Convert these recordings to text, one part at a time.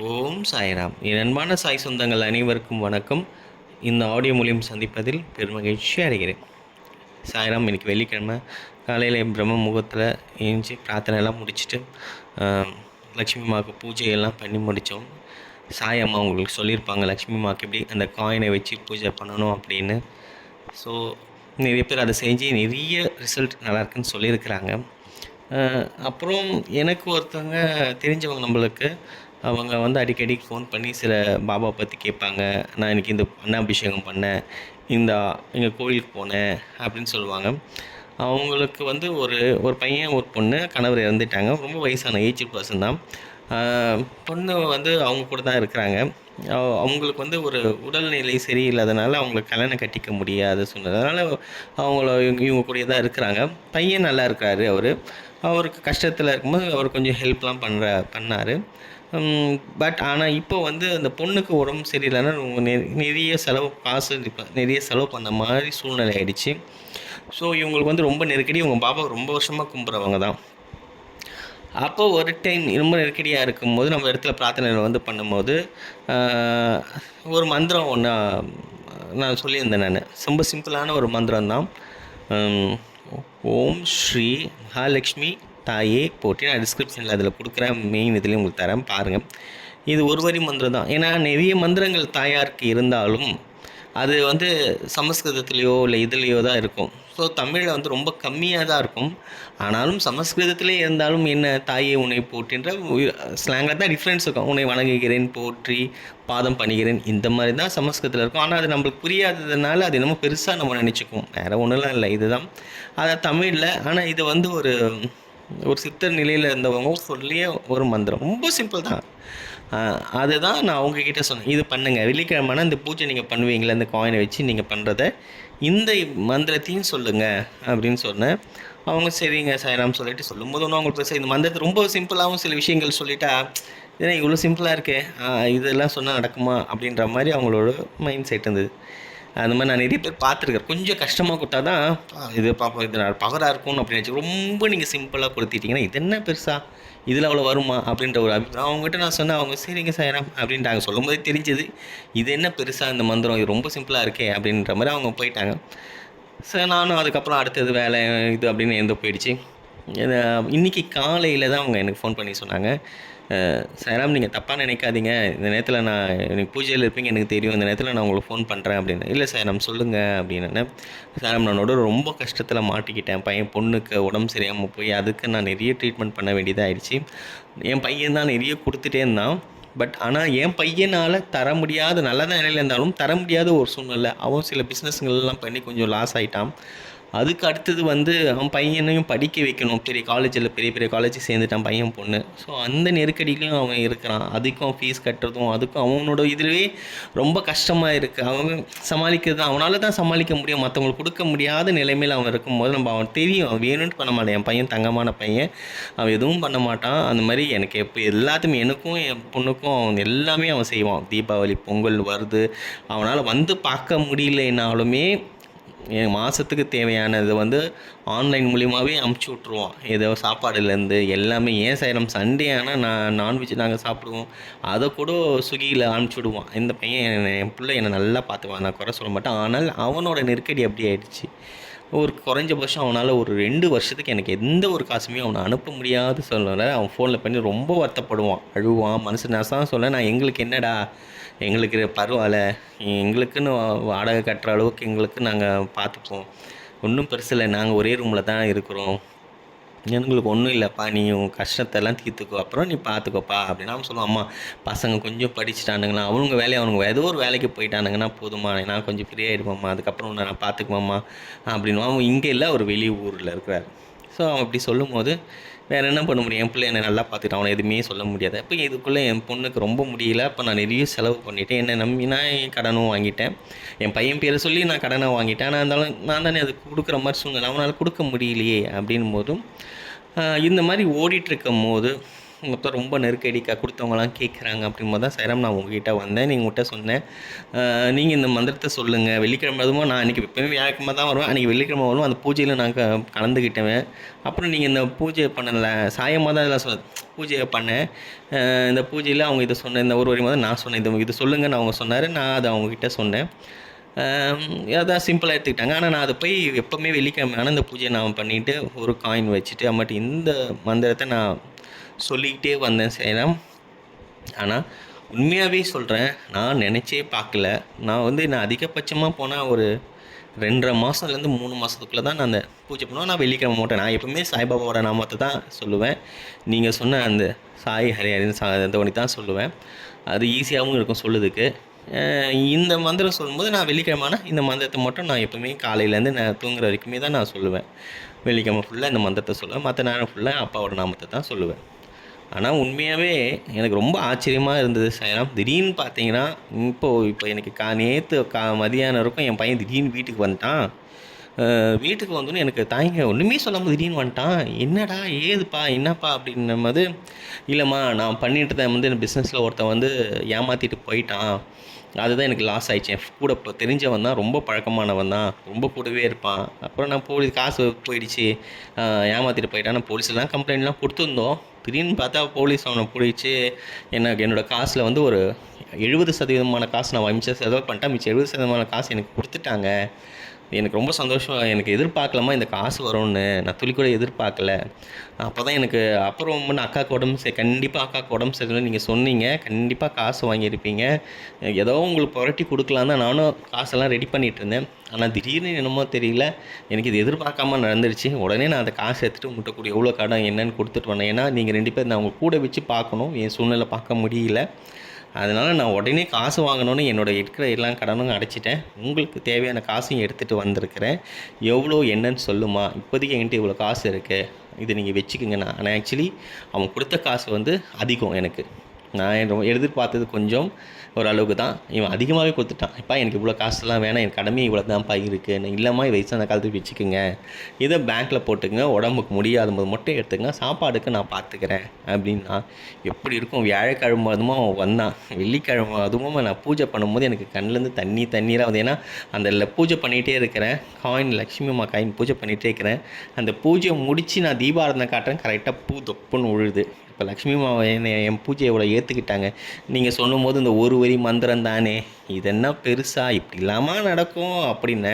ஓம் சாய்ராம். என் அன்பான சாய் சொந்தங்கள் அனைவருக்கும் வணக்கம். இந்த ஆடியோ மூலியம் சந்திப்பதில் பெருமகிழ்ச்சி அடைகிறேன். சாய்ராம் இன்றைக்கி வெள்ளிக்கிழமை. காலையில் பிரம்ம முகத்தில் எழுந்துச்சி பிரார்த்தனையெல்லாம் முடிச்சுட்டு ஆம், லக்ஷ்மி பூஜையெல்லாம் பண்ணி முடித்தோம் சாய் அம்மா உங்களுக்கு சொல்லியிருப்பாங்க லக்ஷ்மி எப்படி அந்த காயினை வச்சு பூஜை பண்ணணும் அப்படின்னு. ஸோ நிறைய பேர் அதை செஞ்சு நிறைய ரிசல்ட் நல்லாயிருக்குன்னு சொல்லியிருக்கிறாங்க. அப்புறம் எனக்கு ஒருத்தவங்க தெரிஞ்சவங்க நம்மளுக்கு அவங்க வந்து அடிக்கடி ஃபோன் பண்ணி சில பாபா பற்றி கேட்பாங்க. நான் இன்னைக்கு இந்த அன்னாபிஷேகம் பண்ணேன். இந்த எங்கள் கோயிலுக்கு போனேன். அப்படின்னு சொல்லுவாங்க. அவங்களுக்கு வந்து ஒரு ஒரு பையன் ஒரு பொண்ணு கணவர் இறந்துட்டாங்க. ரொம்ப வயசான ஏஜ் பர்சன் தான். பொண்ணு வந்து அவங்க கூட தான் இருக்கிறாங்க. அவங்களுக்கு வந்து ஒரு உடல்நிலை சரியில்லாதனால அவங்களுக்கு கல்யாணம் கட்டிக்க முடியாத சூழ்நிலை அவங்கள இவங்க இவங்க கூடயே தான் இருக்கிறாங்க. பையன் நல்லா இருக்கிறாரு அவர். அவருக்கு கஷ்டத்தில் இருக்கும்போது அவர் கொஞ்சம் ஹெல்ப்லாம் பண்ணுற பண்ணார். பட் ஆனால் இப்போ வந்து அந்த பொண்ணுக்கு உடம்பு சரியில்லைன்னா நெ- நிறைய செலவு காசு நிறைய செலவு பண்ண மாதிரி சூழ்நிலை ஆயிடுச்சு. ஸோ இவங்களுக்கு வந்து ரொம்ப நெருக்கடி இவங்க பாபா ரொம்ப வருஷமாக கும்புறவங்க தான். அப்போ ஒரு டைம் ரொம்ப நெருக்கடியாக இருக்கும்போது நம்ம இடத்துல பிரார்த்தனை வந்து பண்ணும்போது ஒரு மந்திரம் ஒன்று நான் சொல்லியிருந்தேன் நான். ரொம்ப சிம்பிளான ஒரு மந்திரம் தான். ஓம் ஸ்ரீ மகாலட்சுமி தாயே போட்டி நான் டிஸ்கிரிப்ஷனில் அதில் கொடுக்குற மெயின் இதுலேயும் உங்களுக்கு தரேன். பாருங்கள் இது ஒரு வரி மந்திரம் தான். ஏன்னா நிறைய மந்திரங்கள் தாயாருக்கு இருந்தாலும் அது வந்து சமஸ்கிருதத்துலேயோ இல்லை இதுலேயோ தான் இருக்கும். ஸோ தமிழில் வந்து ரொம்ப கம்மியாக தான் இருக்கும். ஆனாலும் சமஸ்கிருதத்திலே இருந்தாலும் என்ன தாயே உன்னை போற்றின்ற ஸ்லாங்கில் தான் டிஃப்ரென்ஸ் இருக்கும். உன்னை வணங்குகிறேன் போற்றி பாதம் பண்ணுகிறேன் இந்த மாதிரி தான் சமஸ்கிருதத்தில் இருக்கும். ஆனால் அது நம்மளுக்கு புரியாததுனால அது என்னமோ பெருசாக நம்ம நினச்சிக்குவோம். வேறு ஒன்றுலாம் இல்லை. இதுதான். அதை தமிழில் ஆனால் இது வந்து ஒரு ஒரு சித்தர் நிலையில் இருந்தவங்க சொல்லிய ஒரு மந்திரம். ரொம்ப சிம்பிள் தான். அதுதான் நான் அவங்கக்கிட்ட சொன்னேன். இது பண்ணுங்கள் வெள்ளிக்கிழமைனா இந்த பூஜை நீங்கள் பண்ணுவீங்களே? இந்த காயினை வச்சு நீங்கள் பண்ணுறத இந்த மந்திரத்தையும் சொல்லுங்கள் அப்படின்னு சொன்னேன். அவங்க சரிங்க சாய்ராம் சொல்லிட்டு சொல்லும்போது ஒன்றும் அவங்களுக்கு சரி இந்த மந்திரத்தை ரொம்ப சிம்பிளாகவும் சில விஷயங்கள் சொல்லிட்டா ஏன்னா இவ்வளோ சிம்பிளாக இருக்கே. இதெல்லாம் சொன்னால் நடக்குமா? அப்படின்ற மாதிரி அவங்களோட மைண்ட் செட் இருந்தது. அந்த மாதிரி நான் நிறைய பேர் பார்த்துருக்கேன். கொஞ்சம் கஷ்டமாக கொடுத்தா தான் "ஆ, இது பார்ப்போம் இது பவராக இருக்கும் அப்படின்னு நினச்சி ரொம்ப நீங்கள் சிம்பிளாக கொடுத்துட்டீங்கன்னா இது என்ன பெருசா? இதில் அவ்வளோ வருமா? அப்படின்ற ஒரு அபிப்பிராயம் அவங்ககிட்ட நான் சொன்னேன் அவங்க சரிங்க சாயராம் அப்படின்ட்டாங்க. சொல்லும் போதே தெரிஞ்சது இது என்ன பெருசாக இந்த மந்திரம்? இது ரொம்ப சிம்பிளாக இருக்கே அப்படின்ற மாதிரி அவங்க போயிட்டாங்க. சரி நானும் அதுக்கப்புறம் அடுத்தது வேலை இது அப்படின்னு எந்த போயிடுச்சு. இது, இன்னைக்கு காலையில் தான் அவங்க எனக்கு ஃபோன் பண்ணி சொன்னாங்க. சாராம் நீங்கள் தப்பாக நினைக்காதீங்க. இந்த நேரத்தில் நான் எனக்கு பூஜையில் இருப்பீங்க எனக்கு தெரியும். இந்த நேரத்தில் நான் உங்களுக்கு ஃபோன் பண்ணுறேன் அப்படின்னு. இல்லை சாய்ராம் சொல்லுங்கள் அப்படின்னு. சாய்ராம் நானோட ரொம்ப கஷ்டத்தில் மாட்டிக்கிட்டேன். பையன் பொண்ணுக்கு உடம்பு சரியாமல் போய் அதுக்கு நான் நிறைய ட்ரீட்மெண்ட் பண்ண வேண்டியதாக ஆயிடுச்சு. என் பையன் தான் நிறைய கொடுத்துட்டே இருந்தான். பட் ஆனால் என் பையனால் தர முடியாத நல்ல நிலையில் இருந்தாலும் தர முடியாத ஒரு சூழ்நிலை. அவன் சில பிஸ்னஸ்ங்கள்லாம் பண்ணி கொஞ்சம் லாஸ் ஆகிட்டான் அதுக்கு அடுத்தது வந்து அவன் பையனையும் படிக்க வைக்கணும். பெரிய காலேஜில் பெரிய பெரிய காலேஜ் சேர்ந்துட்டான் பையன் பொண்ணு. ஸோ அந்த நெருக்கடியிலையும் அவன் இருக்கிறான். அதுக்கும் ஃபீஸ் கட்டுறதும் அதுக்கும் அவனோட இதுவே ரொம்ப கஷ்டமாக இருக்குது அவன் சமாளிக்கிறது அவனால் தான் சமாளிக்க முடியும். மற்றவங்களுக்கு கொடுக்க முடியாத நிலைமையில் அவன் இருக்கும்போது நம்ம அவன் தெரியும். அவன் வேணும்னு பண்ண மாட்டான். என் பையன் தங்கமான பையன். அவன் எதுவும் பண்ண மாட்டான். அந்த மாதிரி எனக்கு எப்போ எல்லாத்துமே எனக்கும் என் பொண்ணுக்கும் அவன் எல்லாமே அவன் செய்வான். தீபாவளி பொங்கல் வருது. அவனால் வந்து பார்க்க முடியலைனாலுமே மாதத்துக்கு தேவையானது வந்து ஆன்லைன் மூலியமாகவே அமுச்சு விட்ருவோம் ஏதோ சாப்பாடுலேருந்து எல்லாமே ஏன் செய்கிறோம் சண்டே ஆனால் நான் நான்வெஜ் நாங்கள் சாப்பிடுவோம். அதை கூட ஸ்விக்கியில் அனுப்பிச்சி விடுவான் இந்த பையன் என் பிள்ளை என்னை நல்லா பார்த்துக்குவான். நான் குறை சொல்ல மாட்டேன். ஆனால் அவனோட நெருக்கடி அப்படி ஆயிடுச்சு. ஒரு குறைஞ்சபட்சம் அவனால் ஒரு ரெண்டு வருஷத்துக்கு எனக்கு எந்த ஒரு காசுமே அவனை அனுப்ப முடியாத சூழ்நிலை அவன் ஃபோனில் பண்ணி ரொம்ப வருத்தப்படுவான். அழுவான். மனசு நான் சொல்ல நான் எங்களுக்கு என்னடா எங்களுக்கு பரவாயில்ல. எங்களுக்குன்னு வாடகை கட்டுற அளவுக்கு எங்களுக்கு நாங்கள் பார்த்துப்போம். ஒன்றும் பெருசு இல்லை. நாங்கள் ஒரே ரூமில் தான் இருக்கிறோம். எங்களுக்கு ஒன்றும் இல்லைப்பா. நீ உன் கஷ்டத்தெல்லாம் தீர்த்துக்கோ. அப்புறம் நீ பார்த்துக்கோப்பா. அப்படின்னா அவன் சொல்லுவான் அம்மா பசங்க கொஞ்சம் படிச்சுட்டானுங்களா அவனுங்க வேலையை அவனுங்க ஏதோ ஒரு வேலைக்கு போயிட்டானுங்கன்னா போதுமா நான் கொஞ்சம் ஃப்ரீ ஆகிடுவாம்மா அதுக்கப்புறம் உன்னை நான் பார்த்துக்குவாம்மா. அப்படின்னு. அவன் இங்கே இல்லை அவர் வெளி ஊரில் இருக்கிறார். ஸோ அவன் அப்படி சொல்லும்போது வேறு என்ன பண்ண முடியும்? என் பிள்ளை என்னை நல்லா பார்த்துட்டு அவனை எதுவுமே சொல்ல முடியாது. அப்போ இதுக்குள்ளே என் பொண்ணுக்கு ரொம்ப முடியல. அப்போ நான் நிறைய செலவு பண்ணிவிட்டேன் என்னை நம்பி நான் என் கடனும் வாங்கிட்டேன். என் பையன் பேரை சொல்லி நான் கடனை வாங்கிட்டேன். ஆனால் இருந்தாலும் நான் தானே அது கொடுக்குற மாதிரி சூழ்நிலை. அவனால் கொடுக்க முடியலையே அப்படின் போதும் இந்த மாதிரி ஓடிட்டுருக்கும் போது மொத்தம் ரொம்ப நெருக்கடிக்காக கொடுத்தவங்களாம் கேட்குறாங்க அப்படிங்கும்போது தான் சைரம் நான் உங்ககிட்ட வந்தேன் நீங்கள் உங்கள்கிட்ட சொன்னேன். நீங்கள் இந்த மந்திரத்தை சொல்லுங்கள் வெள்ளிக்கிழமை அதுவும் நான் அன்றைக்கி எப்போயுமே வியாழக்கிழமை தான் வருவேன். அன்றைக்கி வெள்ளிக்கிழமை வரும். அந்த பூஜையில் நான் கலந்துக்கிட்டேன் அப்புறம் நீங்கள் இந்த பூஜை பண்ணல சாயமாக தான் இதெல்லாம் சொல் பூஜையை பண்ணேன். இந்த பூஜையில் அவங்க இதை சொன்ன இந்த ஒரு வரி மாதம் நான் சொன்னேன். இது இது சொல்லுங்கன்னு அவங்க சொன்னார். நான் அதை அவங்கக்கிட்ட சொன்னேன். அதான் சிம்பிளாக எடுத்துக்கிட்டாங்க. ஆனால் நான் அதை போய் எப்போவுமே வெள்ளிக்கிழமை ஆனால் இந்த பூஜையை நான் பண்ணிவிட்டு ஒரு காயின் வச்சுட்டு அம்மாட்டி இந்த மந்திரத்தை நான் சொல்லிக்கிட்டே வந்தேன் சேலம் ஆனால் உண்மையாகவே சொல்கிறேன் நான் நினச்சே பார்க்கல. நான் வந்து நான் அதிகபட்சமாக போனால் ஒரு ரெண்டரை மாதத்துலேருந்து மூணு மாதத்துக்குள்ளே தான் நான் அந்த பூஜை பண்ணுவேன். நான் வெள்ளிக்கிழமை மாட்டேன் நான் எப்பவுமே சாய்பாபாவோட நாமத்தை தான் சொல்லுவேன். நீங்கள் சொன்ன அந்த சாய் ஹரிஹரின் சா தோனி தான் சொல்லுவேன். அது ஈஸியாகவும் இருக்கும் சொல்லுதுக்கு இந்த மந்திரம் சொல்லும்போது நான் வெள்ளிக்கிழமைனா இந்த மந்திரத்தை மட்டும் நான் எப்பவுமே காலையிலேருந்து நான் தூங்குற வரைக்குமே தான் நான் சொல்லுவேன். வெள்ளிக்கிழமை ஃபுல்லாக இந்த மந்திரத்தை சொல்லுவேன். மற்ற நேரம் ஃபுல்லாக அப்பாவோட நாமத்தை தான் சொல்லுவேன். ஆனால் உண்மையாகவே எனக்கு ரொம்ப ஆச்சரியமாக இருந்தது. சாயராம் திடீர்னு பார்த்தீங்கன்னா இப்போது இப்போ எனக்கு கா நேற்று கா மதியானம் இருக்கும் என் பையன் திடீர்னு வீட்டுக்கு வந்துட்டான். வீட்டுக்கு வந்தோன்னு எனக்கு தாய்ங்க ஒன்றுமே சொல்லாமல் திடீர்னு வந்துட்டான். என்னடா ஏதுப்பா என்னப்பா? அப்படின்னும் போது இல்லைம்மா நான் பண்ணிட்டு தான் வந்து பிஸ்னஸில் ஒருத்தன் வந்து ஏமாற்றிட்டு போயிட்டான். அதுதான் எனக்கு லாஸ் ஆயிடுச்சு. என் கூட இப்போ தெரிஞ்சவன் தான் ரொம்ப பழக்கமானவன் தான். ரொம்ப கூடவே இருப்பான். அப்புறம் நான் போலீஸ் காசு போயிடுச்சு. ஏமாற்றிட்டு போயிட்டான். நான் போலீஸ்லாம் கம்ப்ளைண்ட்லாம் கொடுத்துருந்தோம். திடீர்னு பார்த்தா போலீஸ் அவனை பிடிச்சி எனக்கு என்னோடய காசில் வந்து ஒரு எழுபது சதவீதமான காசு நான் மிச்சம் செலவு பண்ணிட்டேன். மிச்சம் எழுபது சதவீதமான காசு எனக்கு கொடுத்துட்டாங்க. எனக்கு ரொம்ப சந்தோஷம். எனக்கு எதிர்பார்க்கலாமா இந்த காசு வரும்னு. நான் துளி கூட எதிர்பார்க்கல. அப்போ தான் எனக்கு அப்புறம் வந்து அக்காவுக்கு உடம்பு சரி கண்டிப்பாக அக்காவுக்கு உடம்பு சரியில்லை நீங்கள் சொன்னீங்க. கண்டிப்பாக காசு வாங்கியிருப்பீங்க. ஏதோ உங்களுக்கு புரட்டி கொடுக்கலாம் தான் நானும் காசெல்லாம் ரெடி பண்ணிகிட்டு இருந்தேன் ஆனால் திடீர்னு என்னமோ தெரியல. எனக்கு இது எதிர்பார்க்காம நடந்துருச்சு. உடனே நான் அந்த காசு எடுத்துகிட்டு உங்கள்கிட்ட கூட எவ்வளோ கடன் என்னன்னு கொடுத்துட்டு வந்தேன். ஏன்னா நீங்கள் ரெண்டு பேர் நான் உங்கள் கூட வச்சு பார்க்கணும். என் சூழ்நிலை பார்க்க முடியல. அதனால் நான் உடனே காசு வாங்கணும்னு என்னோட இருக்கிற எல்லா கடனும் அடைச்சிட்டேன். உங்களுக்கு தேவையான காசையும் எடுத்துகிட்டு வந்திருக்கிறேன். எவ்வளோ என்னன்னு சொல்லுமா? இப்போதைக்கு என்கிட்ட இவ்வளோ காசு இருக்குது இது நீங்கள் வச்சுக்கோங்கண்ணா ஆனால் ஆக்சுவலி அவன் கொடுத்த காசு வந்து அதிகம் எனக்கு. நான் ரொம்ப எதிர்பார்த்தது கொஞ்சம் ஓரளவுக்கு தான். இவன் அதிகமாகவே கொடுத்துட்டான். இப்போ எனக்கு இவ்வளோ காசுலாம் வேணாம். என் கடமை இவ்வளோ தான்ப்பா இருக்குது நான் இல்லைம்மா இதை வயசு அந்த காலத்துக்கு வச்சுக்கோங்க. இதை பேங்க்கில் போட்டுங்க உடம்புக்கு முடியாத போது மட்டும் எடுத்துங்க சாப்பாடுக்கு நான் பார்த்துக்கிறேன் அப்படின்னா எப்படி இருக்கும்? வியாழக்கிழமை அதுவும் அவன் வந்தான். வெள்ளிக்கிழமை அதுவும் நான் பூஜை பண்ணும்போது எனக்கு கண்ணிலேருந்து தண்ணி தண்ணீராக வந்து ஏன்னா அந்த பூஜை பண்ணிகிட்டே இருக்கிறேன். காயின் லக்ஷ்மி அம்மா காயின் பூஜை பண்ணிகிட்டே இருக்கிறேன். அந்த பூஜையை முடித்து நான் தீபாரதனை காட்டுறேன். கரெக்டாக பூ தொப்புன்னு உழுது. இப்போ லக்ஷ்மி மாவை என்னை என் பூஜை இவ்வளோ ஏற்றுக்கிட்டாங்க நீங்கள் சொல்லும்போது இந்த ஒரு வரி மந்திரம் தானே. இது பெருசா? இப்படி இல்லாமல் நடக்கும் அப்படின்னு.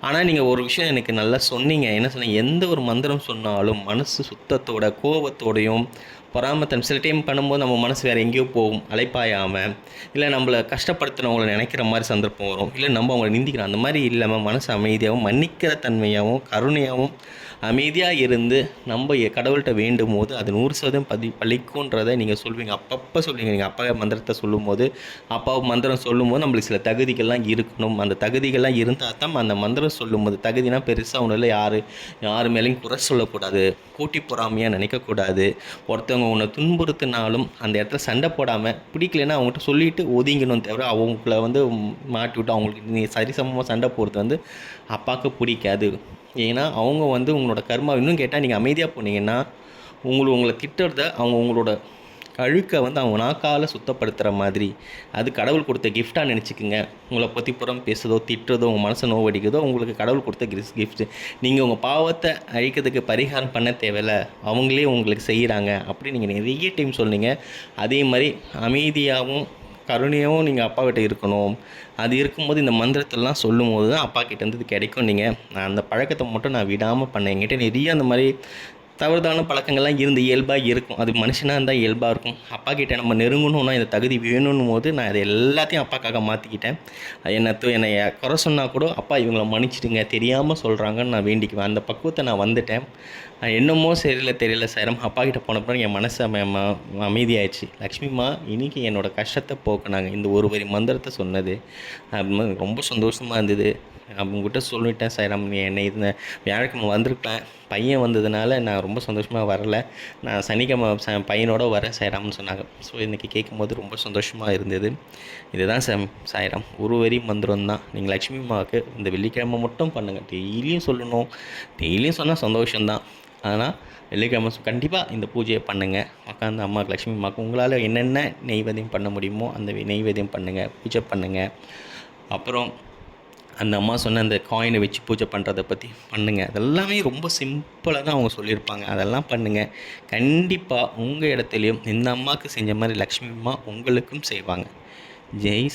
ஆனால் நீங்கள் ஒரு விஷயம் எனக்கு நல்லா சொன்னீங்க. என்ன சொன்னீங்க? எந்த ஒரு மந்திரம் சொன்னாலும் மனசு சுத்தத்தோட கோபத்தோடையும் பொறாமத்தன் சில டைம் பண்ணும்போது நம்ம மனசு வேறு எங்கேயோ போகும் அலைப்பாயாமல் இல்லை நம்மளை கஷ்டப்படுத்துனவங்கள நினைக்கிற மாதிரி சந்தர்ப்பம் வரும் இல்லை நம்ம அவங்கள நிந்திக்கிறோம். அந்த மாதிரி இல்லாமல் மனசு அமைதியாகவும் மன்னிக்கிற தன்மையாகவும் கருணையாகவும் அமைதியாக இருந்து நம்ம கடவுள்கிட்ட வேண்டும் போது அது நூறு சதவீதம் பதி பழிக்குன்றதை நீங்கள் சொல்வீங்க. அப்பப்போ சொல்வீங்க. நீங்கள் அப்பா மந்திரத்தை சொல்லும்போது அப்பா மந்திரம் சொல்லும்போது நம்மளுக்கு சில தகுதிகள்லாம் இருக்கணும். அந்த தகுதிகள்லாம் இருந்தால் தான் அந்த மந்திரம் சொல்லும்போது தகுதினா பெருசாக ஒன்றும் இல்லை. யார் யார் மேலேயும் குறை சொல்லக்கூடாது. கூட்டி பொறாமையாக நினைக்கக்கூடாது. ஒருத்தவங்க உன்னை துன்புறுத்தினாலும் அந்த இடத்துல சண்டை போடாமல் பிடிக்கலைன்னா அவங்ககிட்ட சொல்லிட்டு ஒதுங்கணும் தவிர அவங்கள வந்து மாட்டி விட்டு அவங்களுக்கு நீ சரிசமமாக சண்டை போடுறது வந்து அப்பாவுக்கு பிடிக்காது. ஏன்னா அவங்க வந்து உங்களோட கர்மா இன்னும் கேட்டால் நீங்கள் அமைதியாக போனீங்கன்னா உங்களை உங்களை திட்டுறத அவங்க உங்களோட அழுக்கை வந்து அவங்க நாக்கால் சுத்தப்படுத்துகிற மாதிரி. அது கடவுள் கொடுத்த கிஃப்டாக நினச்சிக்கோங்க. உங்களை பற்றி புறம் பேசுதோ திட்டுறதோ உங்கள் மனசை நோவடிக்குதோ உங்களுக்கு கடவுள் கொடுத்த கிஃப்ட் கிஃப்ட்டு நீங்கள் உங்கள் பாவத்தை அழிக்கிறதுக்கு பரிகாரம் பண்ண தேவையில்ல. அவங்களே உங்களுக்கு செய்கிறாங்க அப்படி நீங்கள் நிறைய டைம் சொன்னீங்க. அதே மாதிரி அமைதியாகவும் கருணையாகவும் நீங்கள் அப்பாகிட்ட இருக்கணும். அது இருக்கும்போது இந்த மந்திரத்தெல்லாம் சொல்லும் போது தான் அப்பா கிட்டேருந்து இது கிடைக்கும் நீங்கள் நான் அந்த பழக்கத்தை மட்டும் நான் விடாமல் பண்ணேன். என்கிட்ட நிறைய அந்த மாதிரி தவறுதான பழக்கங்கள்லாம் இருந்து இயல்பாக இருக்கும். அது மனுஷனாக இருந்தால் இயல்பாக இருக்கும். அப்பா கிட்ட நம்ம நெருங்கணும்னா இந்த தகுதி வேணும்னும் போது நான் அதை எல்லாத்தையும் அப்பாக்காக மாற்றிக்கிட்டேன் என்னை என்னை குறை சொன்னால் கூட அப்பா இவங்கள மன்னிச்சிடுங்க தெரியாமல் சொல்கிறாங்கன்னு நான் வேண்டிக்குவேன். அந்த பக்குவத்தை நான் வந்துட்டேன். என்னமோ சரியில்லை தெரியல சேரம் அப்பா கிட்ட போனப்பறம் என் மனசு அம- ம- அமைதியாயிடுச்சு. லக்ஷ்மிமா இன்னைக்கு என்னோடய கஷ்டத்தை போக்குனாங்க. இந்த ஒரு வரி மந்திரத்தை சொன்னது. ரொம்ப சந்தோஷமாக இருந்தது. அவங்ககிட்ட சொல்லிட்டேன் சைராம் நீ என்னை இது வியாழக்கிழமை வந்திருக்கலாம். பையன் வந்ததுனால நான் ரொம்ப சந்தோஷமாக வரல. நான் சனிக்கிழமை ச பையனோட வரேன் சாய்ராம்னு சொன்னாங்க. ஸோ இன்றைக்கி கேட்கும்போது ரொம்ப சந்தோஷமாக இருந்தது. இதுதான் சாம் சாய்ராம். ஒரு வரி மந்திரம் தான். நீங்கள் லக்ஷ்மி அம்மாவுக்கு இந்த வெள்ளிக்கிழமை மட்டும் பண்ணுங்கள் டெய்லியும் சொல்லணும். டெய்லியும் சொன்னால் சந்தோஷம்தான். ஆனால் வெள்ளிக்கிழமை கண்டிப்பாக இந்த பூஜையை பண்ணுங்கள் உட்காந்து அம்மாவுக்கு லக்ஷ்மி அம்மாவுக்கு உங்களால் என்னென்ன நெய்வேதியம் பண்ண முடியுமோ அந்த நெய்வேதியம் பண்ணுங்கள் பூஜை பண்ணுங்கள் அப்புறம் அந்த அம்மா சொன்ன அந்த காயினை வச்சு பூஜை பண்ணுறத பற்றி பண்ணுங்கள் அதெல்லாமே ரொம்ப சிம்பிளாக தான் அவங்க சொல்லியிருப்பாங்க. அதெல்லாம் பண்ணுங்கள் கண்டிப்பாக உங்கள் இடத்துலையும் இந்த அம்மாவுக்கு செஞ்ச மாதிரி லக்ஷ்மி அம்மா உங்களுக்கும் செய்வாங்க. ஜெய்